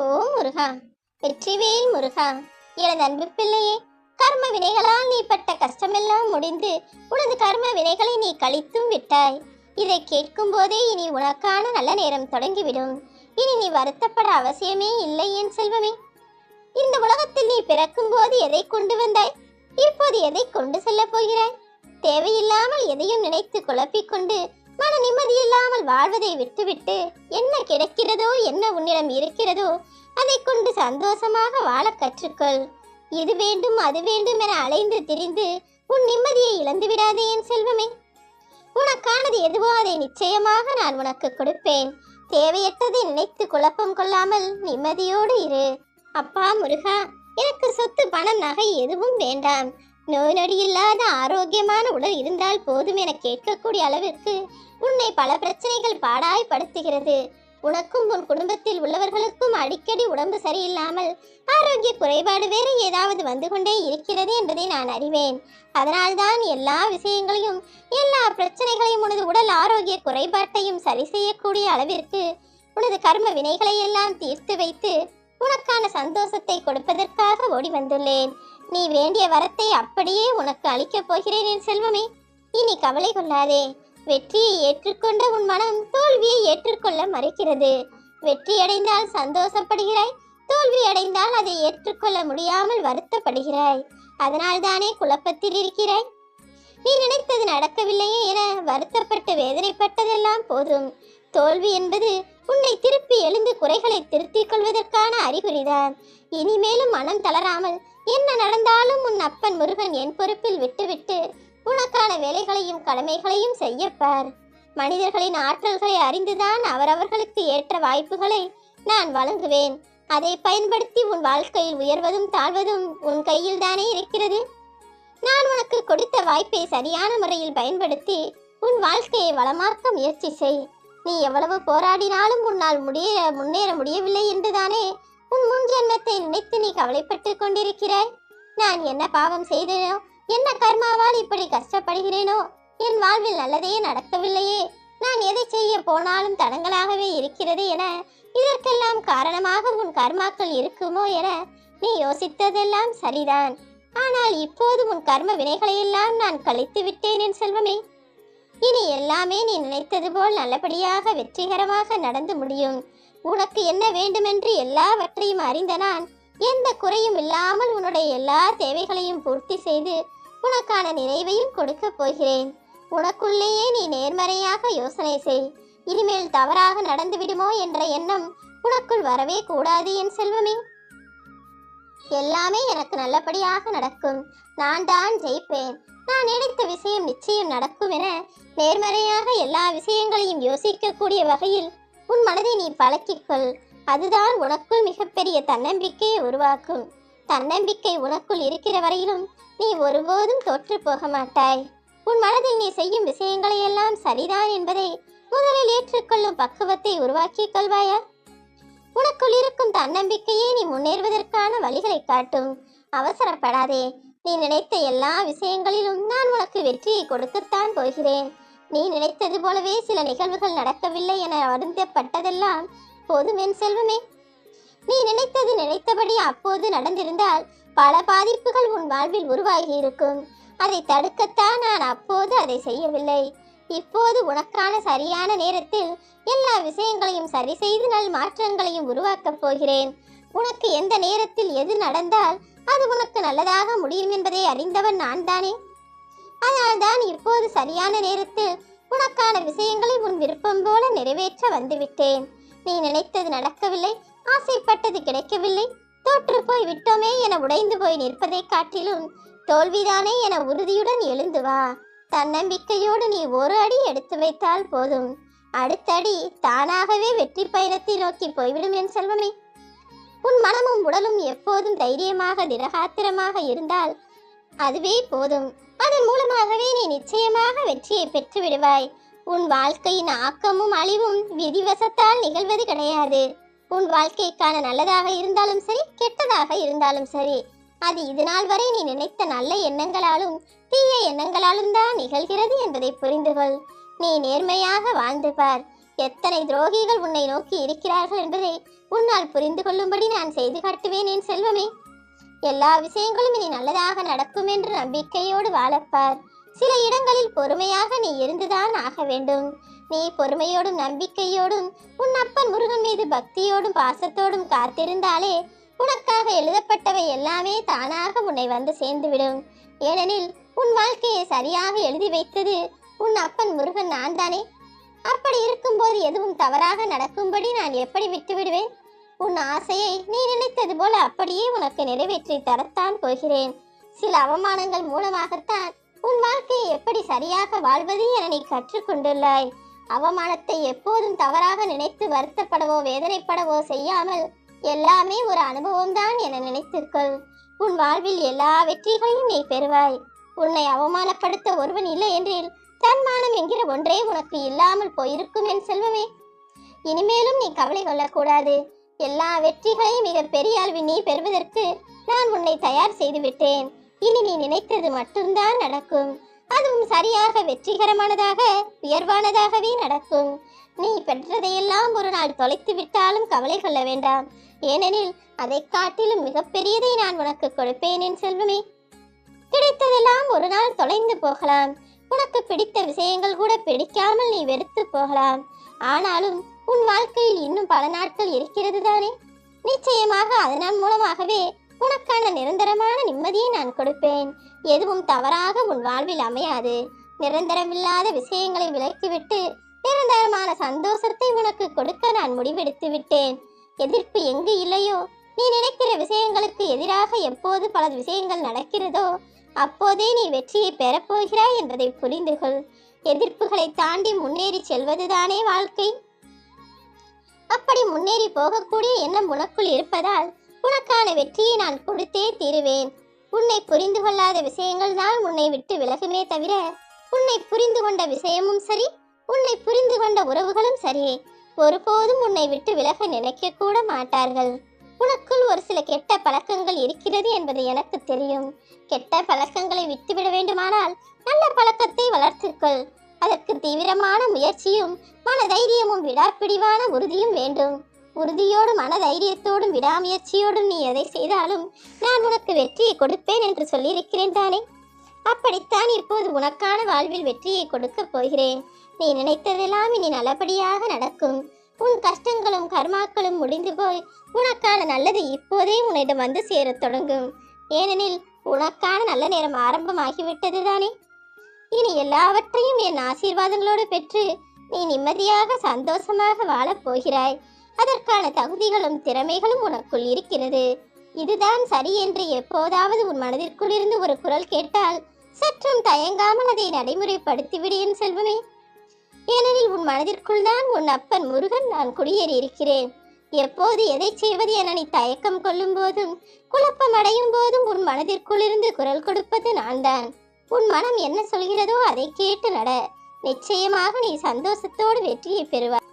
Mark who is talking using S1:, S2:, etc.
S1: ஓ முருகா. வெற்றிவேல் முருகா. எனது அன்பு பிள்ளையே கர்ம வினைகளால் நீ பட்ட கஷ்டமெல்லாம் முடிந்து உனது கர்ம வினைகளை நீ கழித்தும் விட்டாய். இதை கேட்கும் போதே இனி உனக்கான நல்ல நேரம் தொடங்கிவிடும். இனி நீ வருத்தப்பட அவசியமே இல்லை என் செல்வமே. இந்த உலகத்தில் நீ பிறக்கும் போது எதை கொண்டு வந்தாய்? இப்போது எதை கொண்டு செல்லப் போகிறாய்? தேவையில்லாமல் எதையும் நினைத்து குழப்பிக்கொண்டு மன நிம்மதி இல்லாமல் வாழ்வதை விட்டுவிட்டு என்ன கிடைக்கிறதோ என்ன உன்னிடம் இருக்கிறதோ அதை கொண்டு சந்தோஷமாக வாழ கற்றுக்கொள். இது வேண்டும் அது வேண்டும் என அலைந்து திரிந்து உன் நிம்மதியை இழந்து விடாதே என் செல்வமே. உனக்கானது எதுவோ அதை நிச்சயமாக நான் உனக்கு கொடுப்பேன். தேவையற்றதை நினைத்து குழப்பம் கொள்ளாமல் நிம்மதியோடு இரு. அப்பா முருகா எனக்கு சொத்து பணம் நகை எதுவும் வேண்டாம். நோய் நொடி இல்லாத ஆரோக்கியமான உடல் இருந்தால் போதும் என கேட்கக்கூடிய அளவிற்கு உன்னை பல பிரச்சனைகள் பாடாய்படுத்துகிறது உனக்கும் உன் குடும்பத்தில் உள்ளவர்களுக்கும் அடிக்கடி உடம்பு சரியில்லாமல் ஆரோக்கிய குறைபாடு வேறு ஏதாவது வந்து கொண்டே இருக்கிறது என்பதை நான் அறிவேன். அதனால்தான் எல்லா விஷயங்களையும் எல்லா பிரச்சனைகளையும் உனது உடல் ஆரோக்கிய குறைபாட்டையும் சரி செய்யக்கூடிய அளவிற்கு உனது கர்ம வினைகளை எல்லாம் தீர்த்து வைத்து உனக்கான சந்தோஷத்தை கொடுப்பதற்காக ஓடி வந்துள்ளேன். நீ வேண்டிய வரத்தை அப்படியே உனக்கு அளிக்கப் போகிறேன் என் செல்வமே. இனி கவலை கொள்ளாதே. வெற்றியை ஏற்றுக்கொண்ட உன் மனம் தோல்வியை ஏற்றுக்கொள்ள மறுக்கிறது. வெற்றி அடைந்தால் சந்தோஷப்படுகிறாய். தோல்வி அடைந்தால் அதை ஏற்றுக்கொள்ள முடியாமல் வருத்தப்படுகிறாய். அதனால்தானே குழப்பத்தில் இருக்கிறாய். நீ நினைத்தது நடக்கவில்லையே என வருத்தப்பட்டு வேதனைப்பட்டதெல்லாம் போதும். தோல்வி என்பது உன்னை திருப்பி எழுந்து குறைகளை திருத்திக் கொள்வதற்கான அறிகுறிதான் இனிமேலும் மனம் தளராமல் என்ன நடந்தாலும் உன் அப்பன் முருகன் என் பொறுப்பில் விட்டுவிட்டு உனக்கான வேலைகளையும் கடமைகளையும் செய்யப்பார். மனிதர்களின் ஆற்றல்களை அறிந்துதான் அவரவர்களுக்கு ஏற்ற வாய்ப்புகளை நான் வழங்குவேன். அதை பயன்படுத்தி உன் வாழ்க்கையில் உயர்வதும் தாழ்வதும் உன் கையில் தானே இருக்கிறது? நான் உனக்கு கொடுத்த வாய்ப்பை சரியான முறையில் பயன்படுத்தி உன் வாழ்க்கையை வளமாக்க முயற்சி செய். நீ எவ்வளவு போராடினாலும் உன்னால் முடிய முன்னேற முடியவில்லை என்றுதானே? உன் முன் ஜென்மத்தை நினைத்து நீ கவலைப்பட்டு கொண்டிருக்கிறாய். நான் என்ன பாவம் செய்தேனோ என்ன கர்மாவால் இப்படி கஷ்டப்படுகிறேனோ என் வாழ்வில் நல்லதே நடக்கவில்லையே. நான் எதை செய்ய போனாலும் தடங்களாகவே இருக்கிறது என இதற்கெல்லாம் காரணமாக உன் கர்மாக்கள் இருக்குமோ என நீ யோசித்ததெல்லாம் சரிதான். ஆனால் இப்போது உன் கர்ம வினைகளையெல்லாம் நான் கழித்து விட்டேன் என் செல்வமே. இனி எல்லாமே நீ நினைத்தது போல் நல்லபடியாக வெற்றிகரமாக நடந்து முடியும். உனக்கு என்ன வேண்டுமென்று எல்லாவற்றையும் அறிந்த நான் எந்த குறையும் இல்லாமல் உன்னுடைய எல்லா தேவைகளையும் பூர்த்தி செய்து உனக்கான நிறைவையும் கொடுக்கப் போகிறேன். உனக்குள்ளேயே நீ நேர்மறையாக யோசனை செய். இனிமேல் தவறாக நடந்து விடுமோ என்ற எண்ணம் உனக்குள் வரவே கூடாது என் செல்வமே. எல்லாமே எனக்கு நல்லபடியாக நடக்கும். நான் தான் ஜெயிப்பேன். நான் நினைத்த விஷயம் நிச்சயம் நடக்கும் என நேர்மறையாக எல்லா விஷயங்களையும் யோசிக்கக்கூடிய வகையில் உன் மனதை நீ பழக்கிக்கொள் அதுதான் உனக்குள் மிகப்பெரிய தன்னம்பிக்கையை உருவாக்கும். தன்னம்பிக்கை உனக்குள் இருக்கிற வரையிலும் நீ ஒருபோதும் தோற்று போக மாட்டாய். உன் மனதில் நீ செய்யும் விஷயங்களை எல்லாம் சரிதான் என்பதை முதலில் ஏற்றுக்கொள்ளும் பக்குவத்தை உருவாக்கிக் கொள்வாயா? உனக்குள் இருக்கும் தன்னம்பிக்கையே நீ முன்னேறுவதற்கான வழிகளை காட்டும். அவசரப்படாதே. நீ நினைத்த எல்லா விஷயங்களிலும் நான் உனக்கு வெற்றியை கொடுக்கத்தான் போகிறேன். நீ நினைத்தது போலவே சில நிகழ்வுகள் நடக்கவில்லை என வருந்தப்பட்டதெல்லாம் போதும் என் செல்வமே. நீ நினைத்தது நினைத்தபடி அப்போது நடந்திருந்தால் பல பாதிப்புகள் உன் வாழ்வில் உருவாகி இருக்கும். அதை தடுக்கத்தான் நான் அப்போது அதை செய்யவில்லை. இப்போது உனக்கான சரியான நேரத்தில் எல்லா விஷயங்களையும் சரி செய்து நல் மாற்றங்களையும் உருவாக்கப் போகிறேன். உனக்கு எந்த நேரத்தில் எது நடந்தால் அது உனக்கு நல்லதாக முடியும் என்பதை அறிந்தவன் நான் தானே அதனால்தான் இப்போது சரியான நேரத்தில் உனக்கான விஷயங்களை உன் விருப்பம் போல நிறைவேற்ற வந்துவிட்டேன். நீ நினைத்தது நடக்கவில்லை ஆசைப்பட்டது கிடைக்கவில்லை. தோற்று போய் விட்டோமே என உடைந்து போய் நிற்பதை காட்டிலும் தோல்விதானே என உறுதியுடன் எழுந்து வா. தன்னம்பிக்கையோடு நீ ஒரு அடி எடுத்து வைத்தால் போதும். அடுத்தடி தானாகவே வெற்றி பயணத்தை நோக்கி போய்விடும் என் செல்வமே. உன் மனமும் உடலும் எப்போதும் தைரியமாக திடகாத்திரமாக இருந்தால் அதுவே போதும். அதன் மூலமாகவே நீ நிச்சயமாக வெற்றியை பெற்று விடுவாய் உன் வாழ்க்கையின் ஆக்கமும் அழிவும் விதிவசத்தால் நிகழ்வது கிடையாது. உன் வாழ்க்கைக்கான நல்லதாக இருந்தாலும் சரி கெட்டதாக இருந்தாலும் சரி அது இதுநாள் வரை நீ நினைத்த நல்ல எண்ணங்களாலும் தீய எண்ணங்களாலும் தான் நிகழ்கிறது என்பதை புரிந்து கொள் நீ நேர்மையாக வாழ்ந்து பார். எத்தனை துரோகிகள் உன்னை நோக்கி இருக்கிறார்கள் என்பதை உன்னால் புரிந்து கொள்ளும்படி நான் செய்து காட்டுவேன் என் செல்வமே. எல்லா விஷயங்களும் இனி நல்லதாக நடக்கும் என்று நம்பிக்கையோடு வாழப்பார். சில இடங்களில் பொறுமையாக நீ இருந்துதான் ஆக வேண்டும். நீ பொறுமையோடும் நம்பிக்கையோடும் உன் அப்பன் முருகன் மீது பக்தியோடும் பாசத்தோடும் காத்திருந்தாலே உனக்காக எழுதப்பட்டவை எல்லாமே தானாக உன்னை வந்து சேர்ந்துவிடும். ஏனெனில் உன் வாழ்க்கையை சரியாக எழுதி வைத்தது உன் அப்பன் முருகன் நான் தானே அப்படி இருக்கும்போது எதுவும் தவறாக நடக்கும்படி நான் எப்படி விட்டுவிடுவேன்? உன் ஆசையை நீ நினைத்தது போல அப்படியே உனக்கு நிறைவேற்றி தரத்தான் போகிறேன். சில அவமானங்கள் மூலமாகத்தான் உன் வாழ்க்கையை எப்படி சரியாக வாழ்வது என நீ கற்றுக்கொண்டுள்ளாய். அவமானத்தை எப்போதும் தவறாக நினைத்து வருத்தப்படவோ வேதனைப்படவோ செய்யாமல் எல்லாமே ஒரு அனுபவம்தான் என நினைத்திருக்கள் உன் வாழ்வில் எல்லா வெற்றிகளையும் நீ பெறுவாய். உன்னை அவமானப்படுத்த ஒருவன் இல்லை என்றில் தன்மானம் என்கிற ஒன்றே உனக்கு இல்லாமல் போயிருக்கும் என் செல்வமே. இனிமேலும் நீ கவலை கொள்ளக்கூடாது. எல்லா வெற்றிகளையும் மிக பெரிய அளவில் நீ பெறுவதற்கு நான் உன்னை தயார் செய்து விட்டேன் இனி நீ நினைத்தது மட்டும்தான் நடக்கும். அதுவும் சரியாக வெற்றிகரமானதாக உயர்வானதாகவே நடக்கும். நீ பெற்றதையெல்லாம் ஒரு நாள் தொலைத்து விட்டாலும் கவலை கொள்ள வேண்டாம். ஏனெனில் அதை காட்டிலும் மிகப்பெரியதை நான் உனக்கு கொடுப்பேன் என் செல்வமே. கிடைத்ததெல்லாம் ஒரு நாள் தொலைந்து போகலாம். உனக்கு பிடித்த விஷயங்கள் கூட பிடிக்காமல் நீ வெறுத்து போகலாம். ஆனாலும் உன் வாழ்க்கையில் இன்னும் பல நாட்கள் இருக்கிறது தானே? நிச்சயமாக அதனால் மூலமாகவே உனக்கான நிரந்தரமான நிம்மதியை நான் கொடுப்பேன். எதுவும் தவறாக உன் வாழ்வில் அமையாது. நிரந்தரமில்லாத விஷயங்களை விலக்கிவிட்டு நிரந்தரமான சந்தோஷத்தை உனக்கு கொடுக்க நான் முடிவெடுத்து விட்டேன். எதிர்ப்பு எங்கு இல்லையோ? நீ நினைக்கிற விஷயங்களுக்கு எதிராக எப்போது பல விஷயங்கள் நடக்கிறதோ அப்போதே நீ வெற்றியை பெறப்போகிறாய் என்பதை புரிந்து கொள் எதிர்ப்புகளை தாண்டி முன்னேறி செல்வதுதானே வாழ்க்கை. அப்படி முன்னேறி போகக்கூடிய எண்ணம் உனக்குள் இருப்பதால் உனக்கான வெற்றியை நான் கொடுத்தே தீருவேன். உன்னை புரிந்து கொள்ளாத விஷயங்கள் தான் உன்னை விட்டு விலகுமே தவிர உன்னை புரிந்து கொண்ட விஷயமும் சரி உன்னை புரிந்து கொண்ட உறவுகளும் சரி ஒருபோதும் உன்னை விட்டு விலக நினைக்க கூட மாட்டார்கள். உனக்குள் ஒரு சில கெட்ட பழக்கங்கள் இருக்கிறது என்பது எனக்கு தெரியும். கெட்ட பழக்கங்களை விட்டுவிட வேண்டுமானால் நல்ல பழக்கத்தை வளர்த்துக்கொள் அதற்கு தீவிரமான முயற்சியும் மன தைரியமும் விடாப்பிடிவான உறுதியும் வேண்டும். உறுதியோடும் மன தைரியத்தோடும் விடாமுயற்சியோடும் நீ எதை செய்தாலும் நான் உனக்கு வெற்றியை கொடுப்பேன் என்று சொல்லியிருக்கிறேன் தானே? அப்படித்தான் இப்போது உனக்கான வாழ்வில் வெற்றியை கொடுக்கப் போகிறேன். நீ நினைத்ததெல்லாம் இனி நல்லபடியாக நடக்கும். உன் கஷ்டங்களும் கர்மாக்களும் முடிந்து போய் உனக்கான நல்லது இப்போதே உன்னிடம் வந்து சேரத் தொடங்கும். ஏனெனில் உனக்கான நல்ல நேரம் ஆரம்பமாகிவிட்டது தானே? இனி எல்லாவற்றையும் என் ஆசீர்வாதங்களோடு பெற்று நீ நிம்மதியாக சந்தோஷமாக வாழப் போகிறாய். அதற்கான தகுதிகளும் திறமைகளும் உனக்குள் இருக்கிறது. இதுதான் சரி என்று எப்போதாவது உன் மனதிற்குள் இருந்து ஒரு குரல் கேட்டால் சற்றும் தயங்காமல் அதை நடைமுறைப்படுத்திவிடு என் செல்வமே. ஏனெனில் உன் மனதிற்குள் தான் உன் அப்பன் முருகன் நான் குடியேறி இருக்கிறேன். எப்போது எதை செய்வது என நீ தயக்கம் கொள்ளும் போதும் குழப்பம் அடையும் போதும் உன் மனதிற்குள்ளிருந்து குரல் கொடுப்பது நான்தான். உன் மனம் என்ன சொல்கிறதோ அதை கேட்டு நட. நிச்சயமாக நீ சந்தோஷத்தோடு வெற்றியை பெறுவாய்.